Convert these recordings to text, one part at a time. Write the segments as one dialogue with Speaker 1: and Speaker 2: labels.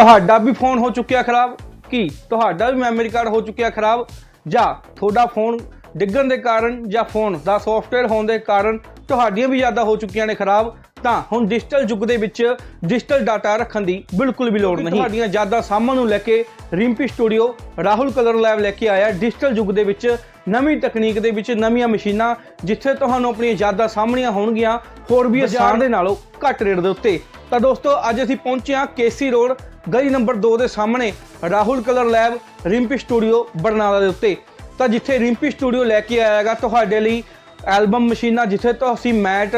Speaker 1: ਤੁਹਾਡਾ ਵੀ ਫੋਨ ਹੋ ਚੁੱਕਿਆ ਖਰਾਬ? ਕੀ? ਤੁਹਾਡਾ ਵੀ ਮੈਮਰੀ ਕਾਰਡ ਹੋ ਚੁੱਕਿਆ ਖਰਾਬ? ਜਾਂ ਤੁਹਾਡਾ ਫੋਨ ਡਿੱਗਣ ਦੇ ਕਾਰਨ ਜਾਂ ਫੋਨ ਦਾ ਸੌਫਟਵੇਅਰ ਹੋਣ ਦੇ ਕਾਰਨ ਤੁਹਾਡੀਆਂ ਵੀ ਯਾਦਾਂ ਹੋ ਚੁੱਕੀਆਂ ਨੇ ਖਰਾਬ? ਤਾਂ ਹੁਣ ਡਿਜੀਟਲ ਯੁੱਗ ਦੇ ਵਿੱਚ ਡਿਜੀਟਲ ਡਾਟਾ ਰੱਖਣ ਦੀ ਬਿਲਕੁਲ ਵੀ ਲੋੜ ਨਹੀਂ। ਤੁਹਾਡੀਆਂ ਯਾਦਾਂ ਸਾਂਭਣ ਨੂੰ ਲੈ ਕੇ Rimpi studio Rahul colour lab ਲੈ ਕੇ ਆਇਆ ਡਿਜੀਟਲ ਯੁੱਗ ਦੇ ਵਿੱਚ ਨਵੀਂ ਤਕਨੀਕ ਦੇ ਵਿੱਚ ਨਵੀਆਂ ਮਸ਼ੀਨਾਂ ਜਿੱਥੇ ਤੁਹਾਨੂੰ ਆਪਣੀਆਂ ਯਾਦਾਂ ਸਾਹਮਣੀਆਂ ਹੋਣਗੀਆਂ ਹੋਰ ਵੀ ਆਸਾਨ ਦੇ ਨਾਲੋਂ ਘੱਟ ਰੇਟ ਦੇ ਉੱਤੇ। ਤਾਂ ਦੋਸਤੋ, ਅੱਜ ਅਸੀਂ ਪਹੁੰਚੇ ਹਾਂ ਕੇਸੀ ਰੋਡ, ਗਲੀ ਨੰਬਰ 2 ਦੇ ਸਾਹਮਣੇ, Rahul colour lab, Rimpi studio, Barnala ਦੇ ਉੱਤੇ। ਤਾਂ ਜਿੱਥੇ ਰਿੰਪੀ ਸਟੂਡੀਓ ਲੈ ਕੇ ਆਇਆਗਾ ਤੁਹਾਡੇ ਲਈ ਐਲਬਮ ਮਸ਼ੀਨਾਂ, ਜਿੱਥੇ ਤੁਸੀਂ ਮੈਟ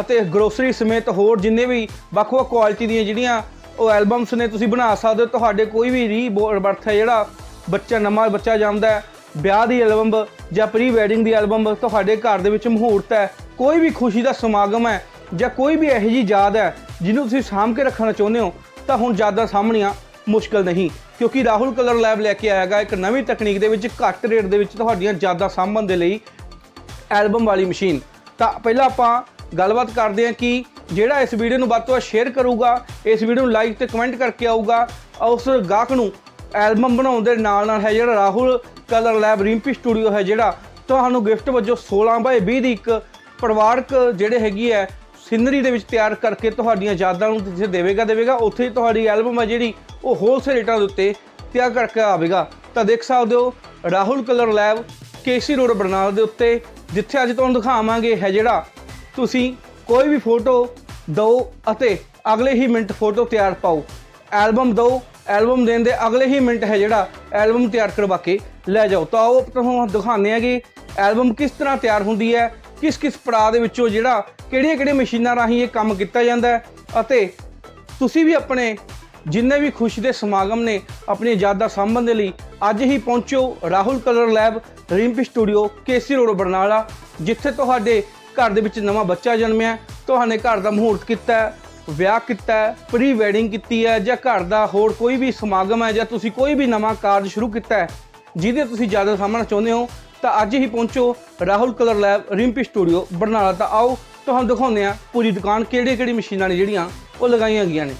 Speaker 1: ਅਤੇ ਗਰੋਸਰੀ ਸਮੇਤ ਹੋਰ ਜਿੰਨੇ ਵੀ ਵੱਖ-ਵੱਖ ਕੁਆਲਿਟੀ ਦੀਆਂ ਜਿਹੜੀਆਂ ਉਹ ਐਲਬਮਸ ਨੇ, ਤੁਸੀਂ ਬਣਾ ਸਕਦੇ ਹੋ। ਤੁਹਾਡੇ ਕੋਈ ਵੀ ਰੀ ਬਰਥ ਹੈ ਜਿਹੜਾ, ਬੱਚਾ ਨਵਾਂ ਬੱਚਾ ਜਾਂਦਾ ਹੈ, ਵਿਆਹ ਦੀ ਐਲਬਮ ਜਾਂ ਪ੍ਰੀ ਵੈਡਿੰਗ ਦੀ ਐਲਬਮ, ਤੁਹਾਡੇ ਘਰ ਦੇ ਵਿੱਚ ਮਹੂਰਤ ਹੈ, ਕੋਈ ਵੀ ਖੁਸ਼ੀ ਦਾ ਸਮਾਗਮ ਹੈ ਜਾਂ ਕੋਈ ਵੀ ਇਹੋ ਜਿਹੀ ਯਾਦ ਹੈ ਜਿਹਨੂੰ ਤੁਸੀਂ ਸਾਂਭ ਕੇ ਰੱਖਣਾ ਚਾਹੁੰਦੇ ਹੋ, ਤਾਂ ਹੁਣ ਯਾਦਾਂ ਸਾਹਮਣੀਆਂ ਮੁਸ਼ਕਲ ਨਹੀਂ। ਕਿਉਂਕਿ ਰਾਹੁਲ ਕਲਰ ਲੈਬ ਲੈ ਕੇ ਆਇਆਗਾ ਇੱਕ ਨਵੀਂ ਤਕਨੀਕ ਦੇ ਵਿੱਚ, ਘੱਟ ਰੇਟ ਦੇ ਵਿੱਚ ਤੁਹਾਡੀਆਂ ਯਾਦਾਂ ਸਾਂਭਣ ਦੇ ਲਈ ਐਲਬਮ ਵਾਲੀ ਮਸ਼ੀਨ। ਤਾਂ ਪਹਿਲਾਂ ਆਪਾਂ ਗੱਲਬਾਤ ਕਰਦੇ ਹਾਂ ਕਿ ਜਿਹੜਾ ਇਸ ਵੀਡੀਓ ਨੂੰ ਵੱਧ ਤੋਂ ਵੱਧ ਸ਼ੇਅਰ ਕਰੂਗਾ, ਇਸ ਵੀਡੀਓ ਨੂੰ ਲਾਈਕ ਤੇ ਕਮੈਂਟ ਕਰਕੇ ਆਊਗਾ, ਉਸ ਗਾਹਕ ਨੂੰ ਐਲਬਮ ਬਣਾਉਣ ਦੇ ਨਾਲ ਨਾਲ ਹੈ ਜਿਹੜਾ Rahul colour lab Rimpi studio ਹੈ ਜਿਹੜਾ, ਤੁਹਾਨੂੰ ਗਿਫਟ ਵਜੋਂ 16 ਬਾਏ 20 ਦੀ ਇੱਕ ਪਰਿਵਾਰਕ ਜਿਹੜੇ ਹੈਗੀ ਹੈ ਸਿਨਰੀ ਦੇ ਵਿੱਚ ਤਿਆਰ ਕਰਕੇ ਤੁਹਾਡੀਆਂ ਯਾਦਾਂ ਨੂੰ ਜਿੱਥੇ ਦੇਵੇਗਾ ਦੇਵੇਗਾ, ਉੱਥੇ ਹੀ ਤੁਹਾਡੀ ਐਲਬਮ ਹੈ ਜਿਹੜੀ ਉਹ ਹੋਲਸੇਲ ਰੇਟਾਂ ਦੇ ਉੱਤੇ ਤਿਆਰ ਕਰਕੇ ਆਵੇਗਾ। ਤਾਂ ਦੇਖ ਸਕਦੇ ਹੋ, Rahul colour lab KC road Barnala ਦੇ ਉੱਤੇ, ਜਿੱਥੇ ਅੱਜ ਤੁਹਾਨੂੰ ਦਿਖਾਵਾਂਗੇ ਹੈ ਜਿਹੜਾ ਤੁਸੀਂ ਕੋਈ ਵੀ ਫੋਟੋ ਦਿਓ ਅਤੇ ਅਗਲੇ ਹੀ ਮਿੰਟ ਫੋਟੋ ਤਿਆਰ ਪਾਓ। ਐਲਬਮ ਦਿਓ ਐਲਬਮ ਦੇਣ ਦੇ ਅਗਲੇ ਹੀ ਮਿੰਟ ਹੈ ਜਿਹੜਾ ਐਲਬਮ ਤਿਆਰ ਕਰਵਾ ਕੇ ਲੈ ਜਾਓ। ਤਾਂ ਉਹ ਤੁਹਾਨੂੰ ਦਿਖਾਉਂਦੇ ਆ ਕਿ ਐਲਬਮ ਕਿਸ ਤਰ੍ਹਾਂ ਤਿਆਰ ਹੁੰਦੀ ਹੈ ਕਿਸ ਕਿਸ ਪੜਾਅ ਦੇ ਵਿੱਚੋਂ ਜਿਹੜਾ, ਕਿਹੜੀਆਂ ਕਿਹੜੀਆਂ ਮਸ਼ੀਨਾਂ ਰਾਹੀਂ ਇਹ ਕੰਮ ਕੀਤਾ ਜਾਂਦਾ ਅਤੇ ਤੁਸੀਂ ਵੀ ਆਪਣੇ ਜਿੰਨੇ ਵੀ ਖੁਸ਼ੀ ਦੇ ਸਮਾਗਮ ਨੇ, ਆਪਣੀ ਯਾਦਾਂ ਸਾਂਭਣ ਦੇ ਲਈ ਅੱਜ ਹੀ ਪਹੁੰਚੋ Rahul colour lab Rimpi studio KC road, Barnala, ਜਿੱਥੇ ਤੁਹਾਡੇ ਘਰ ਦੇ ਵਿੱਚ ਨਵਾਂ ਬੱਚਾ ਜਨਮਿਆ ਤੁਹਾਨੇ ਘਰ ਦਾ ਮਹੂਰਤ ਕੀਤਾ ਵਿਆਹ ਕੀਤਾ ਪ੍ਰੀ ਵੈਡਿੰਗ ਕੀਤੀ ਹੈ, ਜਾਂ ਘਰ ਦਾ ਹੋਰ ਕੋਈ ਵੀ ਸਮਾਗਮ ਹੈ, ਜਾਂ ਤੁਸੀਂ ਕੋਈ ਵੀ ਨਵਾਂ ਕਾਰਜ ਸ਼ੁਰੂ ਕੀਤਾ ਹੈ, ਜਿਹਦੇ ਤੁਸੀਂ ਜ਼ਿਆਦਾ ਸਾਹਮਣਾ ਚਾਹੁੰਦੇ ਹੋ ਤਾਂ ਅੱਜ ਹੀ ਪਹੁੰਚੋ Rahul colour lab Rimpi studio, Barnala. ਤਾਂ ਆਓ ਤੁਹਾਨੂੰ ਦਿਖਾਉਂਦੇ ਆ ਪੂਰੀ ਦੁਕਾਨ ਕਿਹੜੇ ਕਿਹੜੀ ਮਸ਼ੀਨਾਂ ਨੇ ਜਿਹੜੀਆਂ ਉਹ ਲਗਾਈਆਂ ਗਈਆਂ ਨੇ।